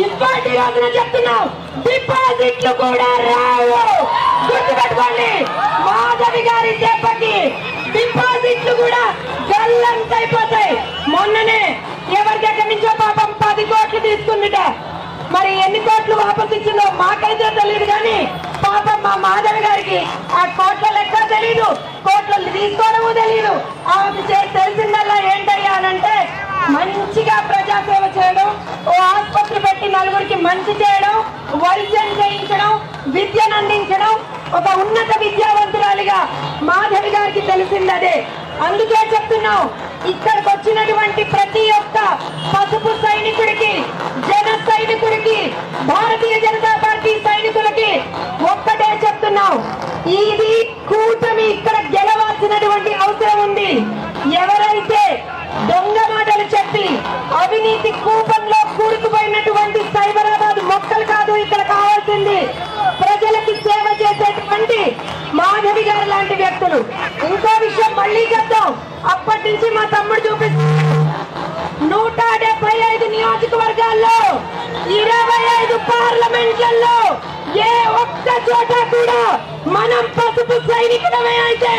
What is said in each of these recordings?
ఇప్పటి రోజున చెప్తున్నాం డిపాజిట్లు కూడా రావు. గుర్తుపెట్టుకోండి. మాధవి గారి దెబ్బకి డిపాజిట్లు కూడా గల్లంతైపోతాయి మొన్ననే ఎవరి దగ్గర నుంచో పాపం పది కోట్లు తీసుకుందిట. మరి ఎన్ని కోట్లు వాపసు ఇచ్చిందో మాకైతే తెలియదు కానీ పాపం మా మాధవి గారికి ఆ కోట్ల లెక్క తెలియదు కోట్లు తీసుకోవడము మంచి చేయడం వైద్యం చేయించడం విద్యను అందించడం ఒక ఉన్నత విద్యావంతురాలిగా మాధవి గారికి తెలిసిందదే. అందుకే చెప్తున్నాం ఇక్కడికి వచ్చినటువంటి ప్రతి ఒక్క పసుపు సైనికుడికి జన సైనికుడికి భారతీయ జనతా పార్టీ సైనికులకి ఒక్కటే చెప్తున్నాం ఇది కూటమి ఇక్కడ గెలవాల్సినటువంటి అవసరం ఉంది ఎవరైతే దొంగ మాటలు చెప్పి అవినీతి కూపంలో కూరుకుపోయినటువంటి సైబరాబాద్ మొక్కలు కాదు ఇక్కడ కావాల్సింది ప్రజలకి సేవ చేసేటువంటి మాధవి గారు లాంటి వ్యక్తులు ఇంకో విషయం మళ్ళీ చెప్తాం అప్పటి నుంచి మా తమ్ముడు చూపిస్తూ నూట డెబ్బై ఐదు నియోజకవర్గాల్లో ఇరవై ఐదు పార్లమెంట్లలో ఏ ఒక్క చోట కూడా మనం పసుపు సైనికులమే అయితే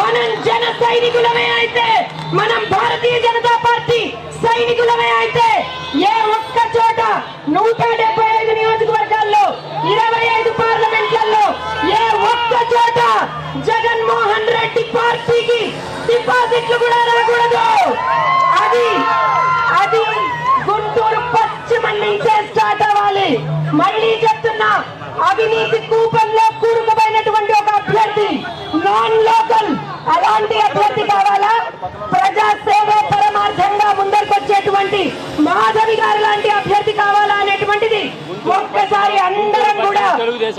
మనం జన సైనికులమే అయితే మనం భారతీయ జనతా పార్టీ సైనికులమే అయితే ఏ ఒక్క చోట నూట డెబ్బై ఐదు నియోజకవర్గాల్లో ఇరవై ఐదు పార్లమెంట్లలో ఏ ఒక్క చోట జగన్మోహన్ రెడ్డి పార్టీకి డిపాజిట్లు కూడా రాకూడదు. అది అది గుంటూరు పశ్చిమ నుంచే స్టార్ట్ అవ్వాలి. మళ్ళీ చెప్తున్నా అవినీతి కూపంలో కూరుకుపోయినటువంటి ఒక అభ్యర్థి నాన్ లోకల్. అలాంటి అభ్యర్థి కావాలా? ప్రజా సేవ పరమార్థంగా ముందరికొచ్చేటువంటి మాధవి గారు లాంటి అభ్యర్థి కావాలా అనేటువంటిది ఒక్కసారి అందరం కూడా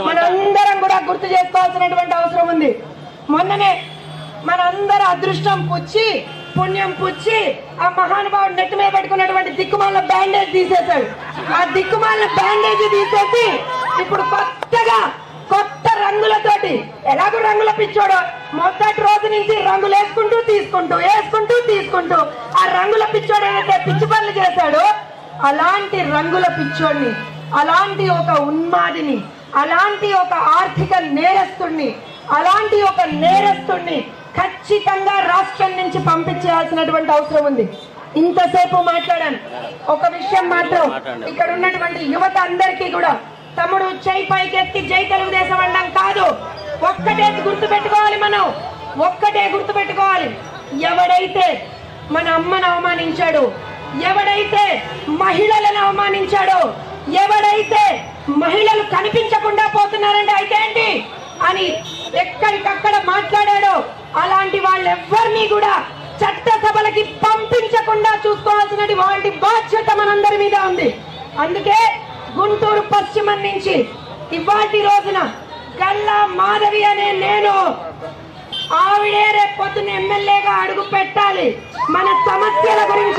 మనందరం కూడా గుర్తు చేసుకోవాల్సినటువంటి అవసరం ఉంది. మొన్ననే మనందరి అదృష్టం పుచ్చి పుణ్యం పుచ్చి ఆ మహానుభావుడు నెట్టు మీద పెట్టుకున్నటువంటి దిక్కుమాల బ్యాండేజ్ తీసేశాడు. ఆ దిక్కుమాల బ్యాండేజ్ తీసేసి ఇప్పుడు కొత్తగా కొత్త రంగులతోటి ఎలాగో రంగుల పిచ్చోడో మొదటి రోజు నుంచి రంగులు వేసుకుంటూ తీసుకుంటూ వేసుకుంటూ తీసుకుంటూ ఆ రంగుల పిచ్చోడు ఏదైతే పిచ్చి పనులు చేశాడో అలాంటి రంగుల పిచ్చోడిని అలాంటి ఒక ఉన్మాదిని అలాంటి ఒక ఆర్థిక నేరస్తుడిని అలాంటి ఒక నేరస్తుణ్ణి ఖచ్చితంగా రాష్ట్రం నుంచి పంపించాల్సినటువంటి అవసరం ఉంది. ఇంతసేపు మాట్లాడాను. ఒక విషయం మాత్రం ఇక్కడ ఉన్నటువంటి యువత అందరికీ కూడా తమ్ముడు జై పైకెత్తి జై తెలుగుదేశం అనడం కాదు. ఒక్కటే గుర్తు పెట్టుకోవాలి మనం. ఒక్కటే గుర్తు పెట్టుకోవాలి ఎవడైతే మన అమ్మను అవమానించాడు ఎవడైతే మహిళలను అవమానించాడో ఎవడైతే మహిళలు కనిపించకుండా పోతున్నారంటే అయితే ఏంటి? అని ఎక్కడికక్కడ మాట్లాడాడో అలాంటి వాళ్ళెవ్వరినీ కూడా చట్టసభలకి పంపించకుండా చూసుకోవాల్సినటువంటి బాధ్యత మనందరి మీద ఉంది. అందుకే గుంటూరు పశ్చిమం నుంచి ఇవాటి రోజున గల్లా మాధవి అనే నేను ఆవిడే రేపు పొద్దున్న ఎమ్మెల్యేగా అడుగు పెట్టాలి. మన సమస్యల గురించి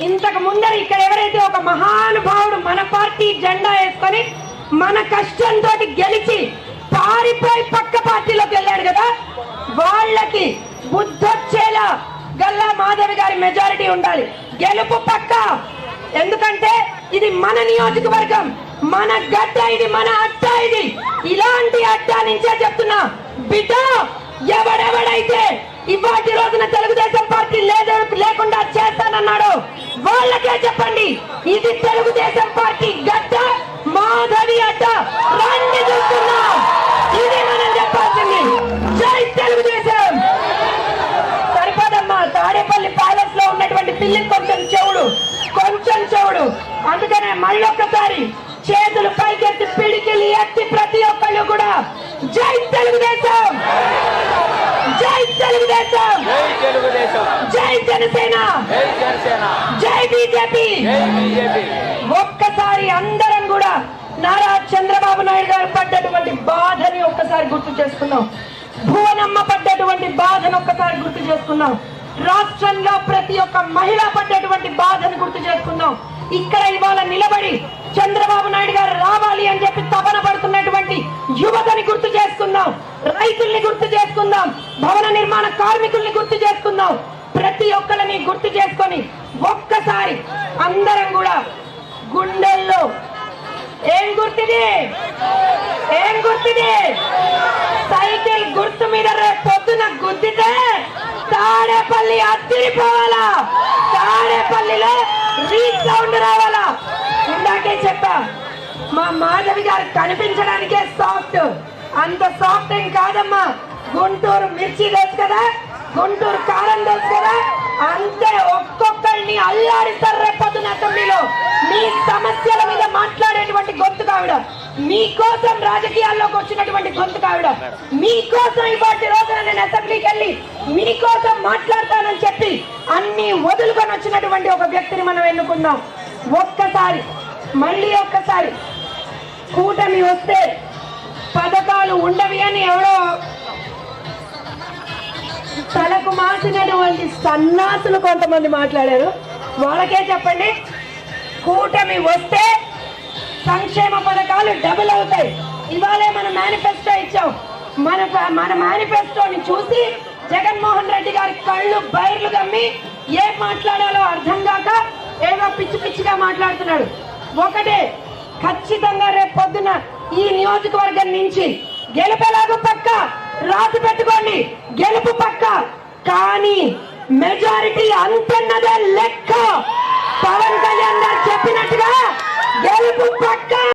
ఇంతకు ముందర ఇక్కడ ఎవరైతే ఒక మహానుభావుడు మన పార్టీ జెండా వేసుకొని మన కష్టంతో గెలిచి పారిపోయి పక్క పార్టీలోకి వెళ్ళాడు కదా వాళ్ళకి బుద్ధొచ్చేలా గల్లా మాధవి గారి మెజారిటీ ఉండాలి. గెలుపు పక్క. ఎందుకంటే ఇది మన నియోజకవర్గం మన గడ్డ ఇది మన అడ్డ ఇది. ఇలాంటి అడ్డ నుంచే చెప్తున్నా బిడ్డ ఎవడెవడైతే ఇవాటి రోజున తెలుగుదేశం పార్టీ లేదు లేకుండా చేస్తానన్నాడు. వాళ్ళకే చెప్పండి ఇది తెలుగుదేశం పార్టీ గడ్డ మాధవి అడ్డ రండి చూస్తున్నాం. ఇది మనం చెప్పాల్సింది. జై తెలుగుదేశం. సరిపోదమ్మా తాడేపల్లి ప్యాలెస్లో ఉన్నటువంటి పిల్లి జై తెలుగుదేశం. జై జనసేన. జై జనసేన. జై బీజేపీ. జై బీజేపీ. ఒక్కసారి అందరం కూడా నారా చంద్రబాబు నాయుడు గారు పడ్డటువంటి బాధని ఒక్కసారి గుర్తు చేసుకున్నాం భువనమ్మ పడ్డటువంటి బాధను ఒక్కసారి గుర్తు చేసుకున్నాం రాష్ట్రంలో ప్రతి ఒక్క మహిళ పడ్డటువంటి బాధను గుర్తు చేసుకున్నాం ఇక్కడ ఇవాళ నిలబడి చంద్రబాబు నాయుడు గారు రావాలి అని చెప్పి తపన పడుతున్నటువంటి యువతని గుర్తు చేసుకుందాం. రైతుల్ని చేసుకుందాం. భవన నిర్మాణ కార్మికుల్ని గుర్తు చేసుకుందాం. ప్రతి ఒక్కరిని గుర్తు చేసుకొని ఒక్కసారి అందరం కూడా గుండెల్లో ఏం గుర్తుది? ఏం గుర్తుది? సైకిల్ గుర్తు మీద రేపు పొద్దున గుద్దితే తాడేపల్లి అత్తిరిపోవాలా తాడేపల్లిలో రీసౌండ్ రావాలా? ఇందాకే చెప్పా మా మాధవి గారు కనిపించడానికే సాఫ్ట్ అంత సాఫ్ట్ ఏం కాదమ్మా. గుంటూరు మిర్చి తెలుసు కదా? గుంటూరు కారం తెలుసు కదా? అంతే ఒక్కొక్కరిని అల్లాడిస్తారు రేపొద్దున అసెంబ్లీలో మీ సమస్యల మీద మాట్లాడేటువంటి గొంతు కావిడ. మీకోసం రాజకీయాల్లోకి వచ్చినటువంటి గొంతు కావిడ. మీకోసం ఇవాటి రోజున నేను అసెంబ్లీకి వెళ్ళి మీకోసం మాట్లాడతానని చెప్పి అన్ని వదులుకొని వచ్చినటువంటి ఒక వ్యక్తిని మనం ఎన్నుకుందాం. ఒక్కసారి మళ్ళీ ఒక్కసారి. కూటమి వస్తే పథకాలు ఉండవి అని ఎవరో మాసినటువంటి సన్నాసులు కొంతమంది మాట్లాడారు. వాళ్ళకే చెప్పండి కూటమి వస్తే సంక్షేమ పథకాలు డబుల్ అవుతాయి. ఇవాళే మన మేనిఫెస్టో ఇచ్చాం. మన మన మేనిఫెస్టోని చూసి జగన్మోహన్ రెడ్డి గారి కళ్ళు బైర్లు గమ్మి ఏం మాట్లాడాలో అర్థం కాక ఏదో పిచ్చి పిచ్చిగా మాట్లాడుతున్నాడు. ఒకటే ఖచ్చితంగా రేపు పొద్దున ఈ నియోజకవర్గం నుంచి గెలుపెలాగో పక్క రాసి పెట్టుకోండి. గెలుపు పక్క కానీ మెజారిటీ అంతన్నదే లెక్క. పవన్ కళ్యాణ్ గారు చెప్పినట్టుగా గెలుపు పక్క